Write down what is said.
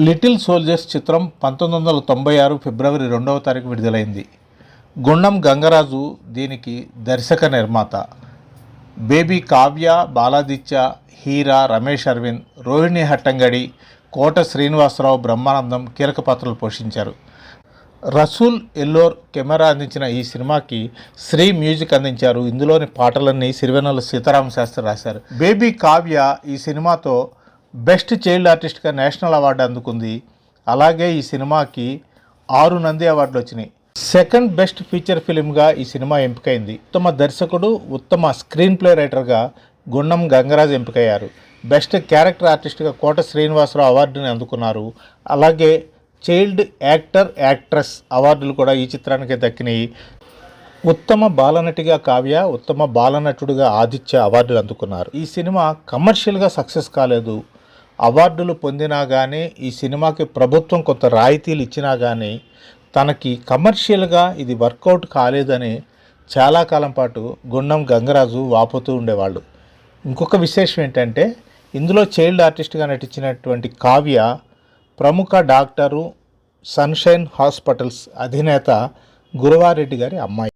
Little soldiers చిత్రం పంతొమ్మిది వందల తొంభై ఆరు ఫిబ్రవరి రెండవ తారీఖు విడుదలైంది. గుండం గంగరాజు దీనికి దర్శక నిర్మాత. బేబీ కావ్య బాలాదిత్య హీరా రమేష్ అరవింద్ రోహిణి హట్టంగడి కోట శ్రీనివాసరావు బ్రహ్మానందం కీలక పాత్రలు పోషించారు. రసూల్ ఎల్లోర్ కెమెరా అందించిన ఈ సినిమాకి శ్రీ మ్యూజిక్ అందించారు. ఇందులోని పాటలన్నీ సిరివెన్నెల సీతారామ శాస్త్రి రాశారు. బేబీ కావ్య ఈ సినిమాతో బెస్ట్ చైల్డ్ ఆర్టిస్ట్గా నేషనల్ అవార్డు అందుకుంది. అలాగే ఈ సినిమాకి ఆరు నంది అవార్డులు వచ్చినాయి. సెకండ్ బెస్ట్ ఫీచర్ ఫిలింగా ఈ సినిమా ఎంపికైంది. ఉత్తమ దర్శకుడు ఉత్తమ స్క్రీన్ ప్లే రైటర్గా గుండం గంగరాజ్ ఎంపికయ్యారు. బెస్ట్ క్యారెక్టర్ ఆర్టిస్ట్గా కోట శ్రీనివాసరావు అవార్డుని అందుకున్నారు. అలాగే చైల్డ్ యాక్టర్ యాక్ట్రెస్ అవార్డులు కూడా ఈ చిత్రానికి దక్కినాయి. ఉత్తమ బాలనటిగా కావ్య ఉత్తమ బాలనటుడిగా ఆదిత్య అవార్డులు అందుకున్నారు. ఈ సినిమా కమర్షియల్గా సక్సెస్ కాలేదు. అవార్డులు పొందినా కానీ ఈ సినిమాకి ప్రభుత్వం కొంత రాయితీలు ఇచ్చినా కానీ తనకి కమర్షియల్గా ఇది వర్కౌట్ కాలేదని చాలా కాలం పాటు గుండం గంగరాజు వాపోతూ ఉండేవాళ్ళు. ఇంకొక విశేషం ఏంటంటే ఇందులో చైల్డ్ ఆర్టిస్ట్గా నటించినటువంటి కావ్య ప్రముఖ డాక్టరు సన్షైన్ హాస్పిటల్స్ అధినేత గురువారెడ్డి గారి అమ్మాయి.